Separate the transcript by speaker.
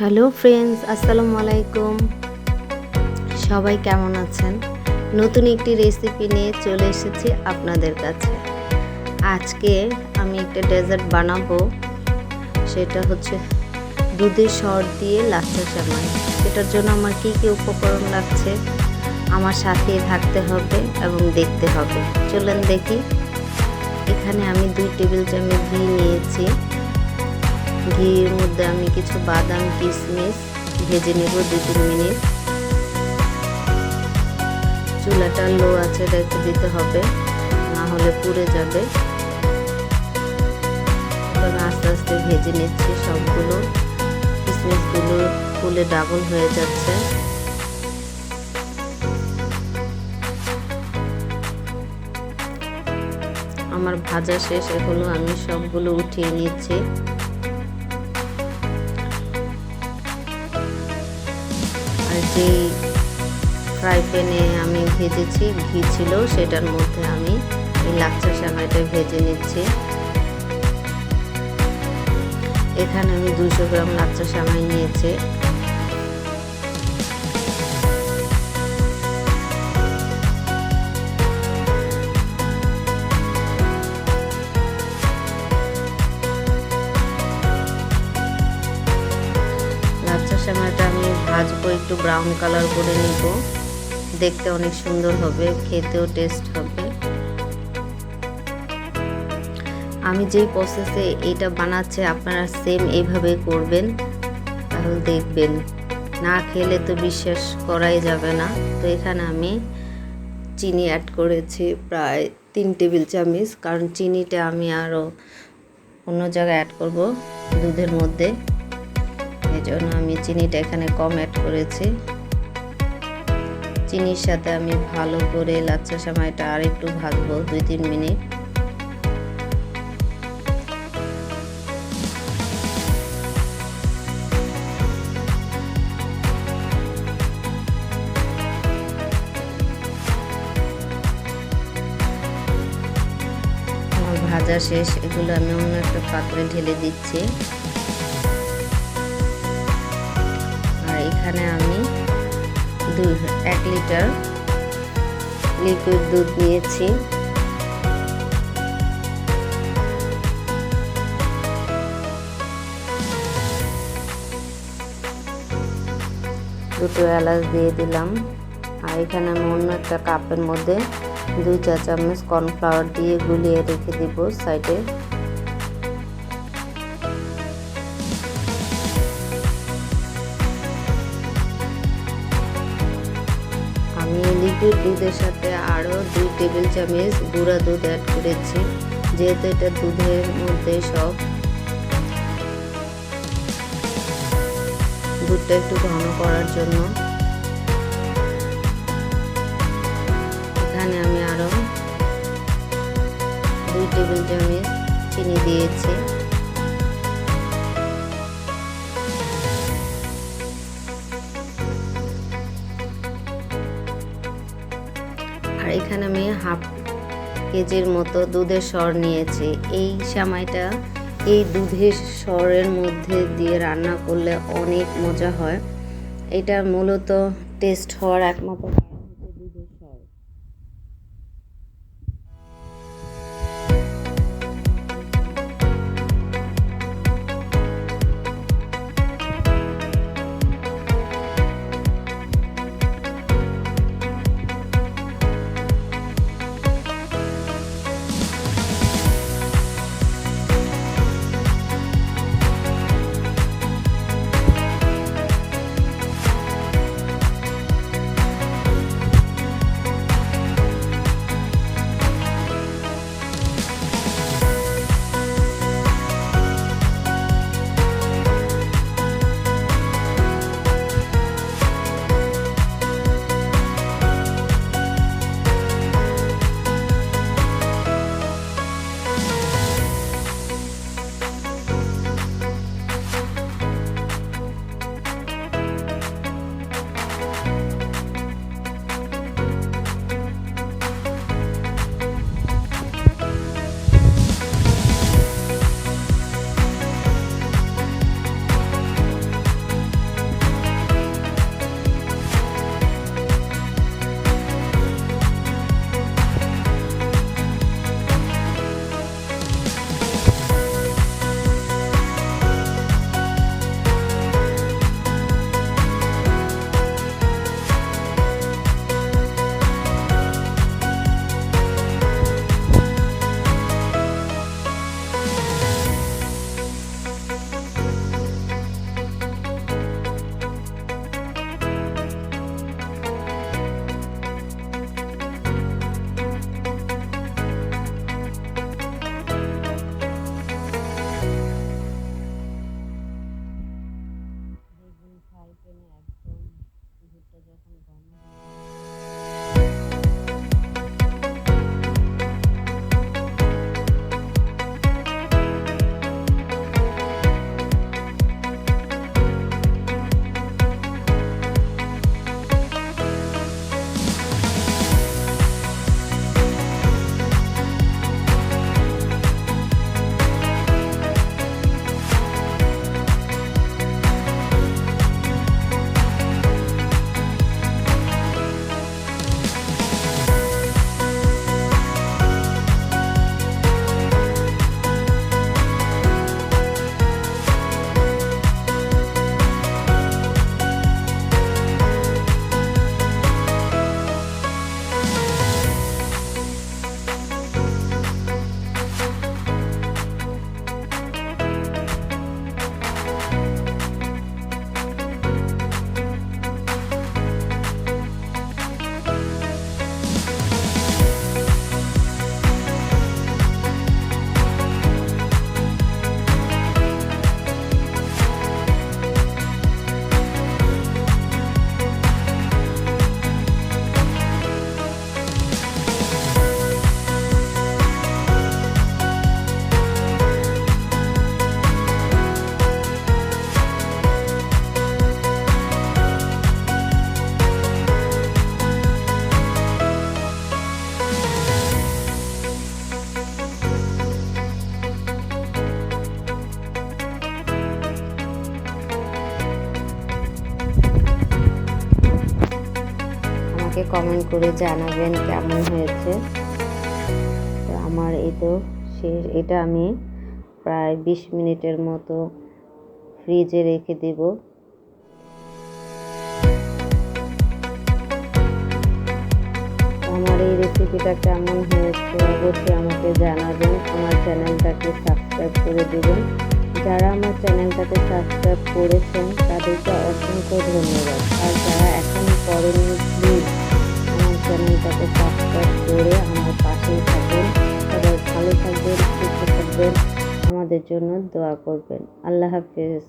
Speaker 1: Hello friends, আসসালামু আলাইকুম। সবাই কেমন আছেন? নতুন একটি রেসিপি নিয়ে চলে এসেছি আপনাদের কাছে। আজকে আমি একটা ডেজার্ট বানাবো। সেটা হচ্ছে দুধের সর দিয়ে লাচ্চা সেমাই সেটার জন্য আমার কী কী উপকরণ লাগছে আমার সাথে থাকতে হবে এবং দেখতে হবে। চলেন দেখি। এখানে আমি দুই টেবিল চামচ ঘি নিয়েছি। ঘির মধ্যে আমি কিছু বাদাম কিশমিশ ভেজে নেব দু তিন মিনিট। চুলাটা লো আছে রেখে দিতে হবে, না হলে পুড়ে যাবে। তবে আস্তে আস্তে ভেজে নিচ্ছি সবগুলো। কিশমিশগুলো ফুলে ডাবল হয়ে যাচ্ছে। আমার ভাজা শেষ এগুলো আমি সবগুলো উঠিয়ে নিচ্ছি। যেই ফ্রাই প্যানে আমি ভেজেছি। ঘি ছিল, সেটার মধ্যে আমি এই লাচ্চা সামাইটা ভেজে নিচ্ছি। এখানে আমি দুশো গ্রাম লাচ্চা সামাই নিয়েছি। একটু ব্রাউন কালার করে নিব। দেখতে অনেক সুন্দর হবে, খেতেও টেস্ট হবে। আমি যেই প্রসেসে এটা বানাচ্ছে, আপনারা সেম এইভাবে করবেন, তাহলে দেখবেন। না খেলে তো বিশ্বাস করাই যাবে না। তো এখানে আমি চিনি অ্যাড করেছি প্রায় তিন টেবিল চামচ, কারণ চিনিটা আমি আরও অন্য জায়গায় অ্যাড করব দুধের মধ্যে। জন্য আমি চিনিটা এখানে কম অ্যাড করেছি। চিনির সাথে আমি ভালো করে লাচ্চা সময়টা আর একটু ভাজবো দুই তিন মিনিট ভাজা শেষ, এগুলো আমি অন্য একটা পাত্রে ঢেলে দিচ্ছি। এখানে আমি দুই এক লিটার লিকুইড দুধ নিয়েছি। দুটো এলাচ দিয়ে দিলাম। আর এখানে আমি অন্য একটা কাপের মধ্যে দুই চা চামচ কর্নফ্লাওয়ার দিয়ে গুলিয়ে রেখে দিব সাইডে। আমি দুধের সাথে আরও দুই টেবিল চামচ গুঁড়া দুধ অ্যাড করেছি, যেহেতু এটা দুধের মধ্যে সব। দুধটা একটু ঘন করার জন্য। এখানে আমি আরও দুই টেবিল চামচ চিনি দিয়েছি। এখানে আমি হাফ কেজির মতো দুধের সর নিয়েছি। এই সামাইটা এই দুধের সরের মধ্যে দিয়ে রান্না করলে অনেক মজা হয়। এটা মূলত টেস্ট হওয়ার একমাত্র আমাকে কমেন্ট করে জানাবেন কেমন হয়েছে। তো আমার এই তো শেষ, এটা আমি প্রায় বিশ মিনিটের মতো ফ্রিজে রেখে দেব। আমার এই রেসিপিটা কেমন হয়েছে অবশ্যই আমাকে জানাবেন। আমার চ্যানেলটাকে সাবস্ক্রাইব করে দেবেন। যারা আমার চ্যানেলটাকে সাবস্ক্রাইব করেছেন, তাদেরকে অসংখ্য ধন্যবাদ। আর যারা এখনও করেনি প্লিজ আমার চ্যানেলটাকে সাবস্ক্রাইব করে আমার পাশেই থাকবেন। সবাই ভালো থাকবেন, সুস্থ থাকবেন। আমাদের জন্য দোয়া করবেন। আল্লাহ হাফিজ।